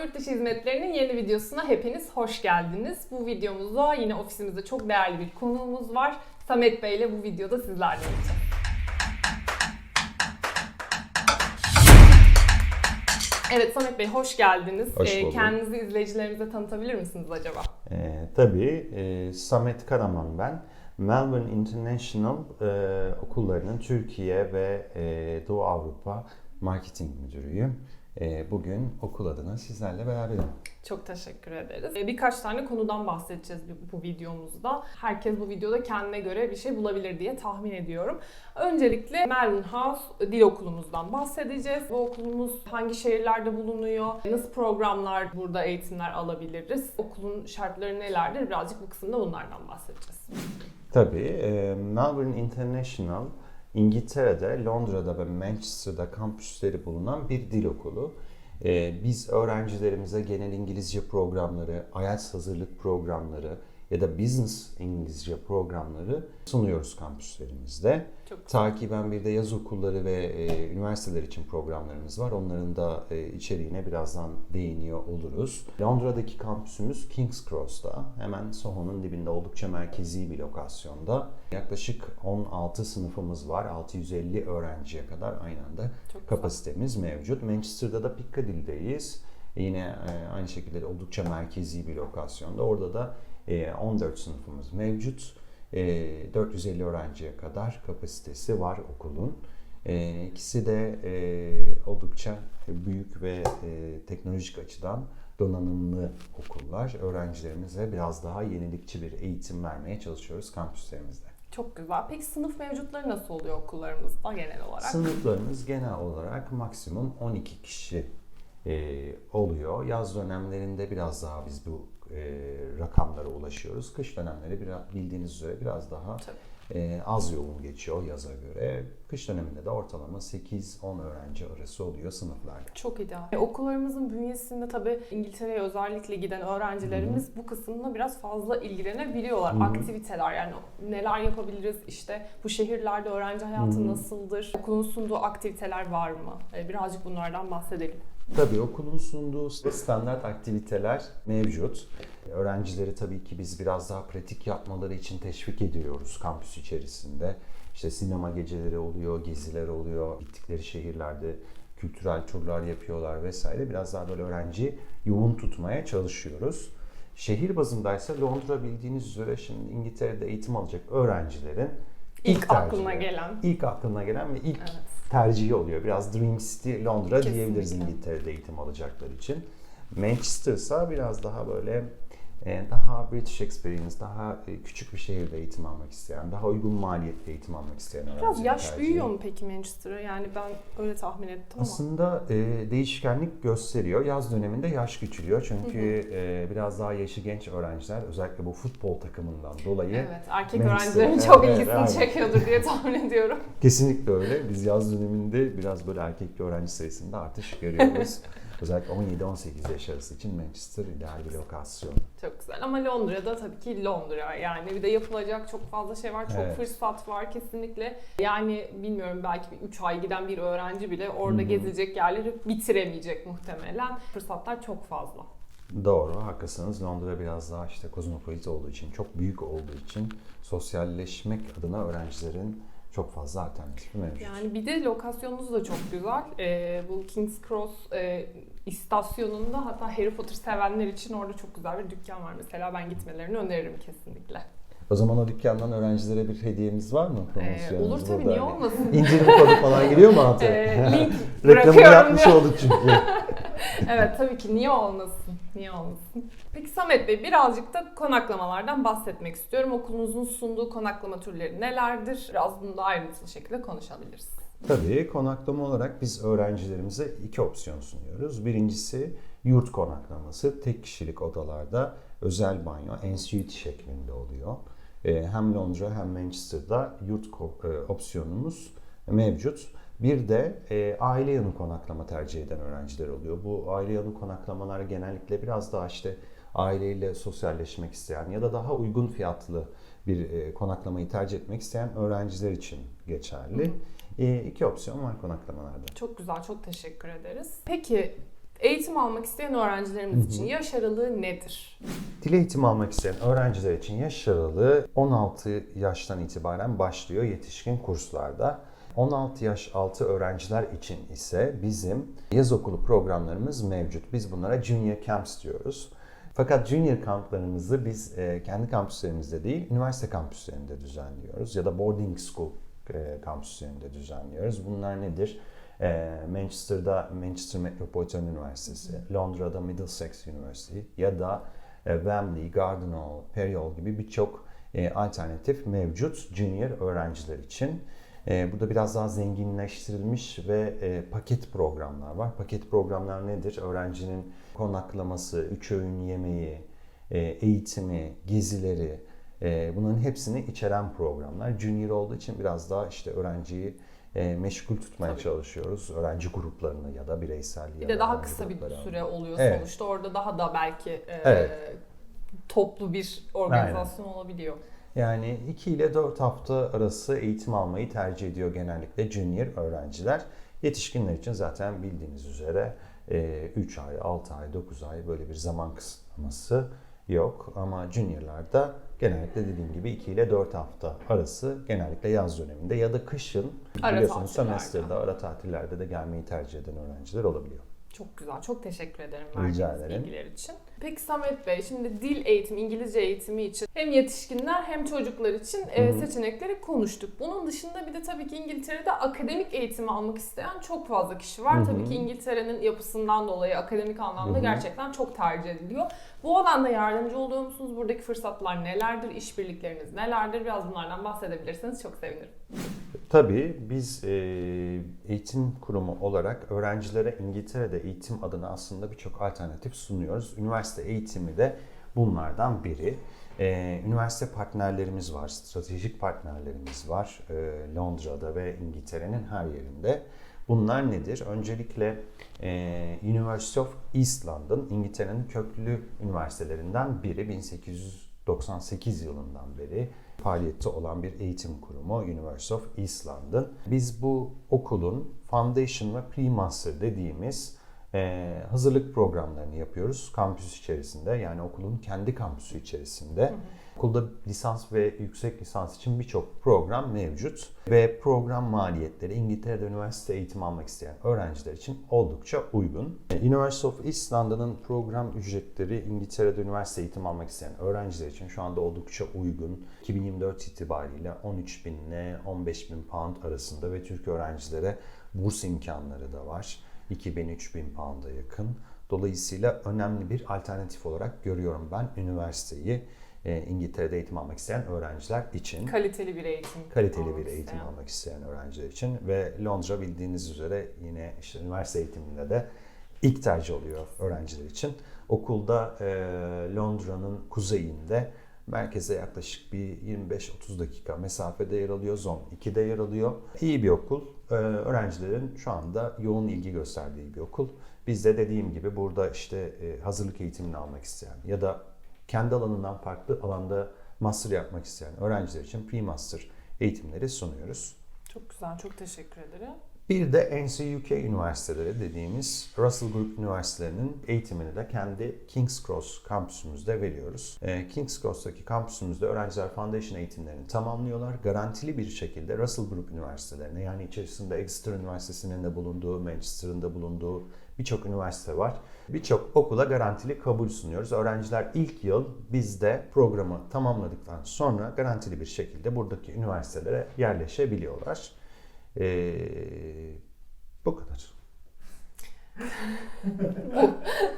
Yurt Dışı Hizmetleri'nin yeni videosuna hepiniz hoş geldiniz. Bu videomuzda yine ofisimizde çok değerli bir konuğumuz var. Samet Bey ile bu videoda sizlerle olacağız. Evet Samet Bey hoş geldiniz. Hoş Ee, bulduk. Kendinizi izleyicilerimize tanıtabilir misiniz acaba? Ee, tabii e, Samet Karaman ben. Melbourne International e, okullarının Türkiye ve e, Doğu Avrupa Marketing Müdürüyüm. E, bugün okul adına sizlerle beraberim. Çok teşekkür ederiz. Ee, Birkaç tane konudan bahsedeceğiz bu- videomuzda. Herkes bu videoda kendine göre bir şey bulabilir diye tahmin ediyorum. Öncelikle Melbourne House Dil Okulumuzdan bahsedeceğiz. Bu okulumuz hangi şehirlerde bulunuyor? Nasıl programlar burada eğitimler alabiliriz? Okulun şartları nelerdir? Birazcık bu kısımda bunlardan bahsedeceğiz. Tabii e, Melbourne International İngiltere'de, Londra'da ve Manchester'da kampüsleri bulunan bir dil okulu. E, biz öğrencilerimize genel İngilizce programları, IELTS hazırlık programları ya da Business İngilizce programları sunuyoruz kampüslerimizde. Çok Takiben bir de yaz okulları ve e, üniversiteler için programlarımız var. Onların da e, içeriğine birazdan değiniyor oluruz. Londra'daki kampüsümüz King's Cross'ta. Hemen Soho'nun dibinde oldukça merkezi bir lokasyonda. Yaklaşık 16 sınıfımız var. 650 öğrenciye kadar aynı anda Çok güzel. kapasitemiz mevcut. Manchester'da da Piccadilly'deyiz. Yine e, aynı şekilde oldukça merkezi bir lokasyonda. Orada da 14 sınıfımız mevcut. E, 450 öğrenciye kadar kapasitesi var okulun. E, ikisi de e, oldukça büyük ve e, teknolojik açıdan donanımlı okullar. Öğrencilerimize biraz daha yenilikçi bir eğitim vermeye çalışıyoruz kampüslerimizde. Çok güzel. Peki sınıf mevcutları nasıl oluyor okullarımızda genel olarak? Sınıflarımız genel olarak maksimum 12 kişi e, oluyor. Yaz dönemlerinde biraz daha biz bu e, rakamlara ulaşıyoruz. Kış dönemleri biraz, bildiğiniz üzere biraz daha e, az yoğun geçiyor yaza göre. Kış döneminde de ortalama 8-10 öğrenci arası oluyor sınıflarda. Çok ideal. E, okullarımızın bünyesinde tabii İngiltere'ye özellikle giden öğrencilerimiz bu kısımla biraz fazla ilgilenebiliyorlar. Hı hı. Aktiviteler yani neler yapabiliriz işte bu şehirlerde öğrenci hayatı Hı hı. nasıldır? Okulun sunduğu aktiviteler var mı? E, birazcık bunlardan bahsedelim. Tabii okulun sunduğu standart aktiviteler mevcut. Öğrencileri tabii ki biz biraz daha pratik yapmaları için teşvik ediyoruz kampüs içerisinde. İşte sinema geceleri oluyor, geziler oluyor, gittikleri şehirlerde kültürel turlar yapıyorlar vesaire. Biraz daha böyle öğrenciyi yoğun tutmaya çalışıyoruz. Şehir bazındaysa Londra bildiğiniz üzere şimdi İngiltere'de eğitim alacak öğrencilerin İlk aklına tercihi. gelen. ilk aklına gelen ve ilk Evet. Tercihi oluyor. Biraz Dream City Londra Kesinlikle. diyebiliriz İngiltere'de eğitim alacaklar için. Manchester ise biraz daha böyle daha British Experience, daha e, küçük bir şehirde eğitim almak isteyen, daha uygun maliyetli eğitim almak isteyen Biraz öğrencilerin yaş tercihi. büyüyor mu peki Manchester'a? Yani ben öyle tahmin ettim ama. Aslında e, değişkenlik gösteriyor. Yaz döneminde yaş küçülüyor. Çünkü e, biraz daha yaşı genç öğrenciler özellikle bu futbol takımından dolayı Evet, erkek Manchester, öğrencilerin çok evet, ilgisini aynen. çekiyordur diye tahmin ediyorum. Kesinlikle öyle. Biz yaz döneminde biraz böyle erkek öğrenci sayısında artış görüyoruz. Özellikle 17-18 yaş arası için Manchester ideal bir lokasyon. Çok güzel ama Londra'da tabii ki Londra yani bir de yapılacak çok fazla şey var, çok Evet. fırsat var kesinlikle. Yani bilmiyorum belki bir 3 ay giden bir öğrenci bile orada hı. gezilecek yerleri bitiremeyecek muhtemelen. Fırsatlar çok fazla. Doğru, haklısınız. Londra biraz daha işte kozmopolit olduğu için, çok büyük olduğu için sosyalleşmek adına öğrencilerin çok fazla alternatifi mevcut. Yani bir de lokasyonunuz da çok güzel. Ee, bu King's Cross e, istasyonunda hatta Harry Potter sevenler için orada çok güzel bir dükkan var mesela. Ben gitmelerini öneririm kesinlikle. O zaman o dükkandan öğrencilere bir hediyemiz var mı? Ee, olur tabii burada? niye olmasın? İndirim kodu falan geliyor mu Hatay? Ee, link bırakıyorum yapmış diyor. olduk çünkü. Evet tabii ki niye olmasın? Niye olmasın? Peki Samet Bey birazcık da konaklamalardan bahsetmek istiyorum. Okulunuzun sunduğu konaklama türleri nelerdir? Biraz bunu da ayrıntılı şekilde konuşabiliriz. Tabii konaklama olarak biz öğrencilerimize iki opsiyon sunuyoruz. Birincisi yurt konaklaması. Tek kişilik odalarda özel banyo, ensuite şeklinde oluyor. Ee, Hem Londra hem Manchester'da yurt e, opsiyonumuz mevcut. Bir de e, aile yanı konaklama tercih eden öğrenciler oluyor. Bu aile yanı konaklamalar genellikle biraz daha işte aileyle sosyalleşmek isteyen ya da daha uygun fiyatlı bir e, konaklamayı tercih etmek isteyen öğrenciler için geçerli. E, iki opsiyon var konaklamalarda. Çok güzel, çok teşekkür ederiz. Peki Eğitim almak isteyen öğrencilerimiz için yaş aralığı nedir? Dil eğitimi almak isteyen öğrenciler için yaş aralığı 16 yaştan itibaren başlıyor yetişkin kurslarda. 16 yaş altı öğrenciler için ise bizim yaz okulu programlarımız mevcut. Biz bunlara Junior Camps diyoruz. Fakat Junior kamplarımızı biz e, kendi kampüslerimizde değil, üniversite kampüslerinde düzenliyoruz ya da boarding school e, kampüslerinde düzenliyoruz. Bunlar nedir? E, Manchester'da Manchester Metropolitan Üniversitesi, Londra'da Middlesex University ya da Wembley, Garden Hall, Perry Hall gibi birçok alternatif mevcut junior öğrenciler için. E, burada biraz daha zenginleştirilmiş ve e, paket programlar var. Paket programlar nedir? Öğrencinin konaklaması, üç öğün yemeği, e, eğitimi, gezileri e, bunların hepsini içeren programlar. Junior olduğu için biraz daha işte öğrenciyi meşgul tutmaya Tabii. çalışıyoruz. Öğrenci gruplarını ya da bireysel ya Bir da de daha kısa bir süre oluyor Evet. sonuçta. Orada daha da belki Evet. toplu bir organizasyon olabiliyor. Yani 2 ile 4 hafta arası eğitim almayı tercih ediyor genellikle junior öğrenciler. Yetişkinler için zaten bildiğiniz üzere 3 ay, 6 ay, 9 ay böyle bir zaman kısıtlaması yok. Ama juniorlarda genellikle dediğim gibi 2 ile 4 hafta arası genellikle yaz döneminde ya da kışın Ara biliyorsunuz semester'da ara tatillerde de gelmeyi tercih eden öğrenciler olabiliyor. Çok güzel. Çok teşekkür ederim Rica verdiğiniz ederim. bilgiler için. Peki Samet Bey, şimdi dil eğitimi, İngilizce eğitimi için hem yetişkinler hem çocuklar için e, Hı hı. seçenekleri konuştuk. Bunun dışında bir de tabii ki İngiltere'de akademik eğitimi almak isteyen çok fazla kişi var. Hı hı. Tabii ki İngiltere'nin yapısından dolayı akademik anlamda Hı hı. gerçekten çok tercih ediliyor. Bu alanda yardımcı oluyor musunuz? Buradaki fırsatlar nelerdir? İşbirlikleriniz nelerdir? Biraz bunlardan bahsedebilirseniz çok sevinirim. Tabii biz e, eğitim kurumu olarak öğrencilere İngiltere'de eğitim adına aslında birçok alternatif sunuyoruz. Üniversite eğitimi de bunlardan biri. E, üniversite partnerlerimiz var, stratejik partnerlerimiz var e, Londra'da ve İngiltere'nin her yerinde. Bunlar nedir? Öncelikle e, University of East London, İngiltere'nin köklü üniversitelerinden biri. 1898 yılından beri faaliyette olan bir eğitim kurumu University of East London. Biz bu okulun Foundation ve Pre-Master dediğimiz e, hazırlık programlarını yapıyoruz kampüs içerisinde yani okulun kendi kampüsü içerisinde. Okulda lisans ve yüksek lisans için birçok program mevcut ve program maliyetleri İngiltere'de üniversite eğitimi almak isteyen öğrenciler için oldukça uygun. E, University of East London'ın program ücretleri İngiltere'de üniversite eğitimi almak isteyen öğrenciler için şu anda oldukça uygun. 2024 itibariyle 13 bin ile 15 bin pound arasında ve Türk öğrencilere burs imkanları da var. 2000-3000 pound'a yakın. Dolayısıyla önemli bir alternatif olarak görüyorum ben üniversiteyi e, İngiltere'de eğitim almak isteyen öğrenciler için. Kaliteli bir eğitim. Kaliteli bir eğitim isteyen. almak isteyen öğrenciler için ve Londra bildiğiniz üzere yine işte üniversite eğitiminde de ilk tercih oluyor öğrenciler için. Okulda e, Londra'nın kuzeyinde merkeze yaklaşık bir 25-30 dakika mesafede yer alıyor. Zon 2'de yer alıyor. İyi bir okul. E, öğrencilerin şu anda yoğun ilgi gösterdiği bir okul. Biz de dediğim gibi burada işte e, hazırlık eğitimini almak isteyen ya da kendi alanından farklı alanda master yapmak isteyen öğrenciler için pre-master eğitimleri sunuyoruz. Çok güzel, çok teşekkür ederim. Bir de NCUK üniversiteleri dediğimiz Russell Group üniversitelerinin eğitimini de kendi King's Cross kampüsümüzde veriyoruz. Ee, King's Cross'taki kampüsümüzde öğrenciler foundation eğitimlerini tamamlıyorlar. Garantili bir şekilde Russell Group üniversitelerine yani içerisinde Exeter Üniversitesi'nin de bulunduğu, Manchester'ın da bulunduğu birçok üniversite var. Birçok okula garantili kabul sunuyoruz. Öğrenciler ilk yıl bizde programı tamamladıktan sonra garantili bir şekilde buradaki üniversitelere yerleşebiliyorlar. Ee, bu kadar. bu.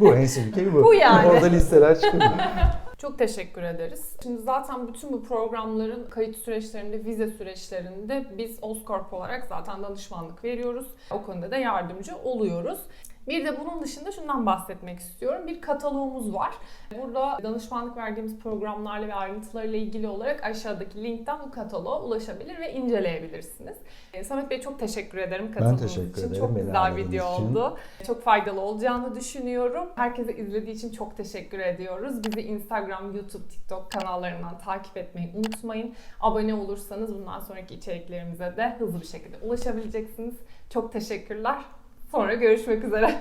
Bu en sevdiğim bu. Bu yani. Orada listeler çıkıyor. Çok teşekkür ederiz. Şimdi zaten bütün bu programların kayıt süreçlerinde, vize süreçlerinde biz Oscorp olarak zaten danışmanlık veriyoruz. O konuda da yardımcı oluyoruz. Bir de bunun dışında şundan bahsetmek istiyorum. Bir kataloğumuz var. Burada danışmanlık verdiğimiz programlarla ve ayrıntılarıyla ilgili olarak aşağıdaki linkten bu kataloğa ulaşabilir ve inceleyebilirsiniz. Ee, Samet Bey çok teşekkür ederim katıldığınız teşekkür için. ederim Çok güzel video için. oldu. Çok faydalı olacağını düşünüyorum. Herkese izlediği için çok teşekkür ediyoruz. Bizi Instagram, YouTube, TikTok kanallarından takip etmeyi unutmayın. Abone olursanız bundan sonraki içeriklerimize de hızlı bir şekilde ulaşabileceksiniz. Çok teşekkürler. Sonra görüşmek üzere.